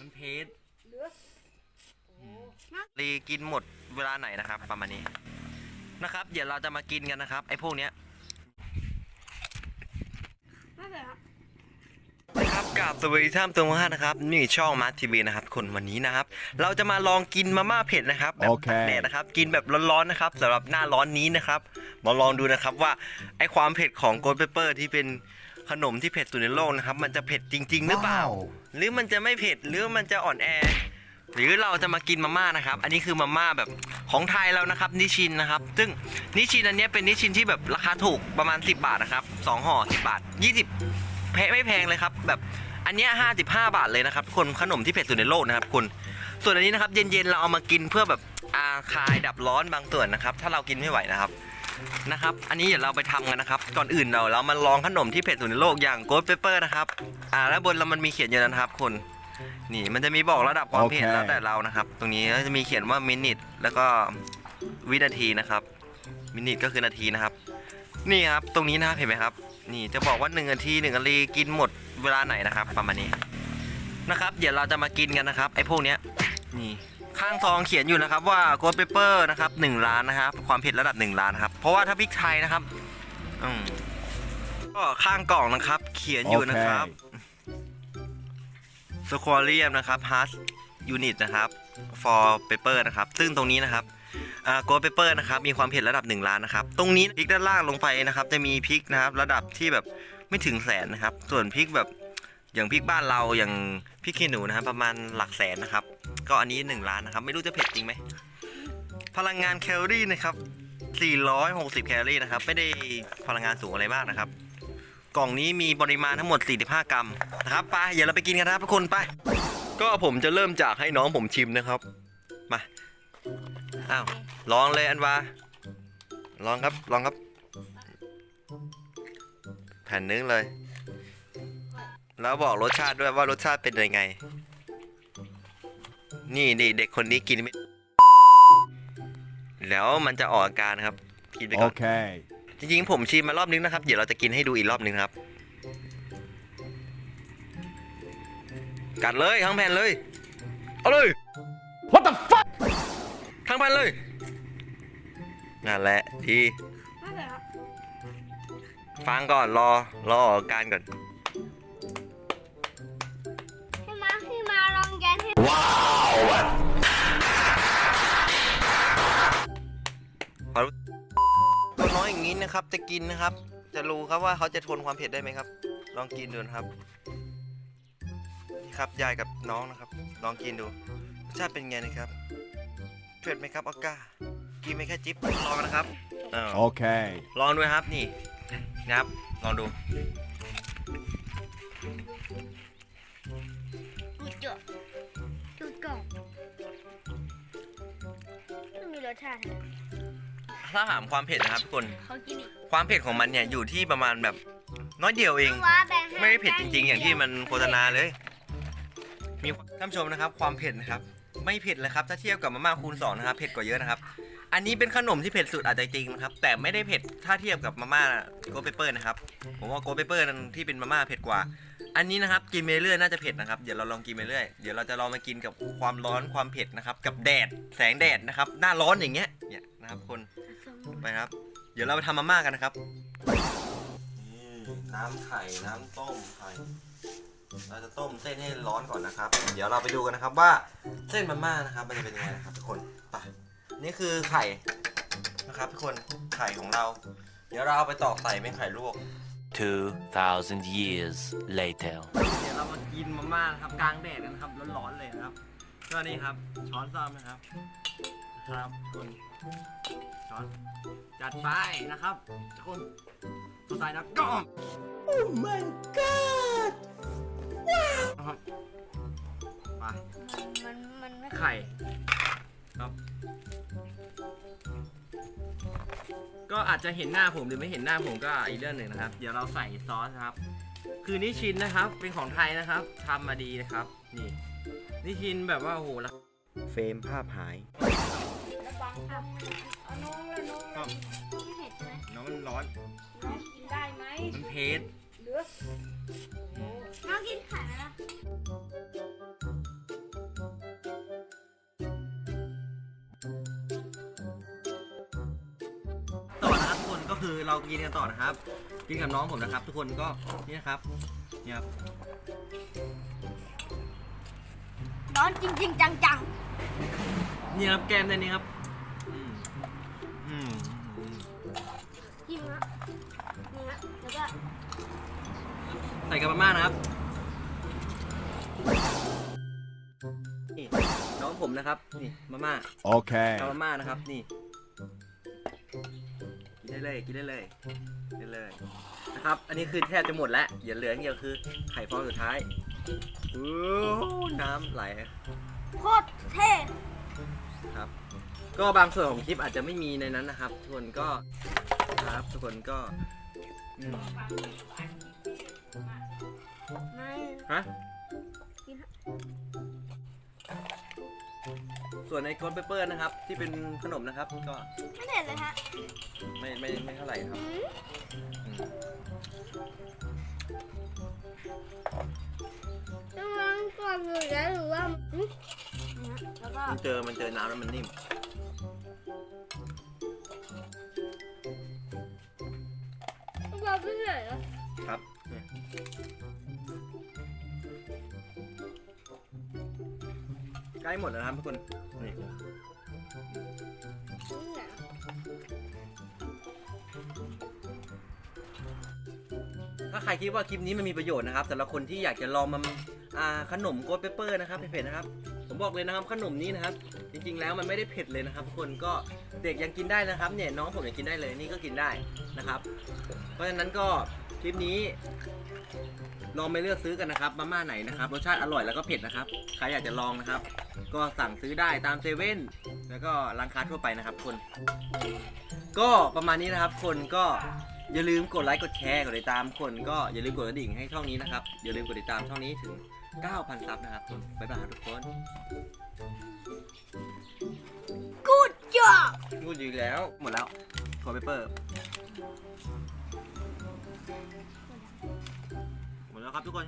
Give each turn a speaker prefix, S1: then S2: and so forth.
S1: มันเพชร
S2: เหลือโอ้
S1: รีกินหมดเวลาไหนนะครับ ประมาณนี้นะครับ เดี๋ยวเราจะมากินกันนะครับ ไอ้พวกเนี้ย
S2: น่าจะครับ
S1: นะครับกับสวัสดีท่านตัวมานะครับนี่ช่องมาร์ทีวีนะครับคนวันนี้นะครับ เราจะมาลองกินมาม่าเผ็ดนะครับแบบ
S3: โอเค
S1: ตากแดดนะครับ กินแบบร้อนๆนะครับสำหรับหน้าร้อนนี้นะครับ มาลองดูนะครับว่าไอ้ความเผ็ดของโกลเปเปอร์ที่เป็น ขนมที่เผ็ดสุดในโลกนะครับ มันจะเผ็ดจริง ๆ หรือเปล่า หรือมันจะไม่เผ็ดหรือมันจะอ่อนแอ หรือเราจะมากินมาม่านะครับ อันนี้คือมาม่าแบบของไทยแล้วนะครับนิชินนะครับ ซึ่งนิชินอันเนี้ยเป็นนิชินที่แบบราคาถูกประมาณ 10 บาทนะครับสองห่อ10 บาท 20แพงไม่แพงเลยครับ แบบอันเนี้ย55 บาทเลยนะครับทุกคนขนมที่เผ็ดสุดในโลกนะครับคุณส่วนอันนี้นะครับเย็นๆเราเอามากินเพื่อแบบอาคลายดับร้อนบางส่วนนะครับ ถ้าเรากินไม่ไหวนะครับ นะครับ อันนี้เดี๋ยวเราไปทำกันนะครับ ก่อนอื่นเราเรามาลองขนมที่เผ็ดสุดในโลกอย่างโกลเปเปอร์นะครับ อ่าแล้วบนเรามันมีเขียนอยู่นะครับคุณนี่มันจะมีบอกระดับความเผ็ด
S3: โอเค
S1: แล้วแต่เรานะครับ ตรงนี้ก็จะมีเขียนว่ามินิทแล้วก็วินาทีนะครับ มินิทก็คือนาทีนะครับ นี่ครับ ตรงนี้นะครับเห็นไหมครับ นี่จะบอกว่า1นาที1นาทีกินหมดเวลาไหนนะครับ ประมาณนี้นะครับ เดี๋ยวเราจะมากินกันนะครับ ไอ้พวกเนี้ย นี่ ข้างซองเขียนอยู่นะครับว่าโกลเปเปอร์นะครับหนึ่งล้านนะครับความเผ็ดระดับ 1 ล้านนะครับ เพราะว่าถ้าพริกไทยนะครับอืมก็ข้างกล่องนะครับ เขียนอยู่นะครับสควอเรียมนะครับ hard unit นะครับ for paper นะครับ ซึ่งตรงนี้นะครับอ่า gold paper นะครับ มีความเผ็ดระดับ 1 ล้านนะครับ ตรงนี้พริกด้านล่างลงไปนะครับ จะมีพริกนะครับ ระดับที่แบบไม่ถึงแสนนะครับ ส่วนพริกแบบอย่างพริกบ้านเราอย่างพริกขี้หนูนะครับ ประมาณหลักแสนนะครับ ก็อันนี้ 1 ล้านนะครับ ไม่รู้จะเผ็ดจริงไหม พลังงานแคลอรี่นะครับ 460 แคลอรี่นะครับ ไม่ได้พลังงานสูงอะไรมากนะครับ กล่องนี้มีปริมาณทั้งหมด 45 กรัมนะครับ ไป เดี๋ยวเราไปกินกันนะครับทุกคน ไป ก็ผมจะเริ่มจากให้น้องผมชิมนะครับ มา อ้าว ลองเลยอันวา ลองครับ ลองครับ แผ่นนึงเลย แล้วบอกรสชาติด้วยว่ารสชาติเป็นยังไง นี่นี่เด็กคนนี้กินไม่แล้วมันจะออกอาการครับ กินไปก่อน
S3: Okay.
S1: จริงๆผมชิมมารอบนึงนะครับ เดี๋ยวเราจะกินให้ดูอีกรอบนึงครับ กัดเลยทั้งแผ่นเลย เอาเลย
S3: What the fuck?
S1: ทั้งแผ่นเลยนั่นแหละที
S2: น่าจะครับ
S1: ฟังก่อนรอรอออกอาการก่อน
S2: ให้มาให้มาลองแกนให้
S1: ตัวน้อยอย่างนี้นะครับ จะกินนะครับ จะรู้ครับว่าเขาจะทนความเผ็ดได้ไหมครับ ลองกินดูนะครับนี่ครับยายกับน้องนะครับ ลองกินดูรสชาติเป็นไงนะครับเผ็ดไหมครับออก้ากินไหมแค่จิ๊บลองนะครับอ้าว
S3: Okay.
S1: ลองดูนะครับนี่นะครับ ลองดู
S2: ดูเจาะดูกล่องไม่มีรสชาติเลย
S1: ถ้าถามความเผ็ดนะครับทุกคน
S2: เขากินอีก
S1: ความเผ็ดของมันเนี่ยอยู่ที่ประมาณแบบน้อยเดียวเอง
S2: ว้าแบ่งให้
S1: ไม่ได้เผ็ดจริง ๆ อย่างที่มันโฆษณาเลย มีท่านผู้ชมนะครับ ความเผ็ดนะครับ ไม่เผ็ดเลยครับ ถ้าเทียบกับมาม่าคูณสองนะครับเผ็ดกว่าเยอะนะครับ อันนี้เป็นขนมที่เผ็ดสุดอาจจะจริงนะครับ แต่ไม่ได้เผ็ดถ้าเทียบกับมาม่าโกเปเปอร์นะครับ ผมว่าโกเปเปอร์นั้นที่เป็นมาม่าเผ็ดกว่า อันนี้นะครับกินไปเรื่อยน่าจะเผ็ดนะครับ เดี๋ยวเราลองกินไปเรื่อย เดี๋ยวเราจะลองมากินกับความร้อนความเผ็ดนะครับ กับแดดแสงแดดนะครับ หน้าร้อนอย่างเงี้ย เนี่ยนะครับคน ไปครับ เดี๋ยวเราไปทำมาม่ากันนะครับน้ำไข่ น้ำต้มไข่ เราจะต้มเส้นให้ร้อนก่อนนะครับ เดี๋ยวเราไปดูกันนะครับว่าเส้นมาม่านะครับ มันจะเป็นยังไงนะครับทุกคนไปนี่คือไข่นะครับทุกคน ไข่ของเรา เดี๋ยวเราเอาไปตอกใส่เป็นไข่ลวก
S4: 2,000 years later.
S1: เดี๋ยวเรามากินมาม่านะครับกลางแดดกันนะครับร้อนๆเลยนะครับก็นี่ครับช้อนซ่อมนะครับ ครับคุณช้อนจัดไปนะครับทุกคนตัวใส่นะก้อม Oh my god ว้าวไป
S2: มันมันไม่
S1: ไข่ครับ ก็อาจจะเห็นหน้าผมหรือไม่เห็นหน้าผมก็อีกเรื่องหนึ่งนะครับ เดี๋ยวเราใส่ซอสนะครับ คือนิชินนะครับ เป็นของไทยนะครับทำมาดีนะครับ นี่นิชินแบบว่าโอ้โหแล้วเฟรมภาพหาย
S2: ฟังครับเอาน้องแล้วน้อง
S1: น้อง
S2: ไม่เผ็ดใช่ไหม
S1: น้องมันร้อน
S2: น้องกินได้ไหม
S1: มันเผ็ด
S2: เหลือน้องกินไข่ดต่อนะทุก
S1: คนก็คือเรากินกันต่อนะครับ กินกับน้องผมนะครับ ทุกคนก็นี่นะครับเนี่ยร้
S2: อนจริง ๆ จังๆเนี่
S1: ยครับแกมในนี้ครับ อืมอืม
S2: ๆจริงฮะนี่ฮะแล้วก็
S1: ใส่กับมาม่านะครับนี่น้องผมนะครับนี่มาม่า
S3: Okay.
S1: กับมาม่านะครับนี่กินได้เลยกินได้เลยกินได้เลยนะครับ อันนี้คือแทบจะหมดแล้วอย่าเหลืออย่างเดียวคือไข่ฟองสุดท้ายอู้น้ำไหล
S2: โคตรเท่
S1: ครับ ก็บางส่วนของคลิปอาจจะไม่มีในนั้นนะครับทุกคนก็ครับทุกคนก็อืม
S2: ไม่
S1: ฮะ
S2: กินฮะ
S1: ส่วนในโกลเปเปอร์นะครับ ที่เป็นขนมนะครับ ก็
S2: ไม่เผ็ดเลยฮะ
S1: ไม่ไม่ไม่เท่าไหร่ครับ
S2: อืม
S1: อืม
S2: ต้องลองก่อนอยู่แล้วหรือว่าอืมนี่ฮะแล้วก็
S1: มันเจอมันเจอน้ำแล้วมันนิ่ม
S2: ไม่เหนื่อยเหรอ
S1: ครับเนี่ยใกล้หมดแล้วนะครับทุกคนนี่
S2: ไม่เหนื่อยเหรอ
S1: ถ้าใครคิดว่าคลิปนี้มันมีประโยชน์นะครับสำหรับคนที่อยากจะลองมันอ่าขนมโกลเปเปอร์นะครับเผ็ดๆนะครับผม บอกเลยนะครับขนมนี้นะครับ จริงๆแล้วมันไม่ได้เผ็ดเลยนะครับทุกคนก็เด็กยังกินได้นะครับเนี่ยน้องผมยังกินได้เลยนี่ก็กินได้นะครับ เพราะฉะนั้นก็คลิปนี้ ลองไปเลือกซื้อกันนะครับมาม่าไหนนะครับรสชาติอร่อยแล้วก็เผ็ดนะครับใครอยากจะลองนะครับ ก็สั่งซื้อได้ตามเซเว่นแล้วก็ร้านค้าทั่วไปนะครับคน ก็ประมาณนี้นะครับคนก็อย่าลืมกดไลค์กดแชร์กดติดตามคนก็อย่าลืมกดกระดิ่งให้ช่องนี้นะครับอย่าลืมกดติดตามช่องนี้ถึง 9,000 ซับนะครับคนบ๊ายบายครับทุกคน
S2: กูดจ้า
S1: พูดอยู่แล้ว หมดแล้วคอเปเปอร์หมดแล้วครับทุกคน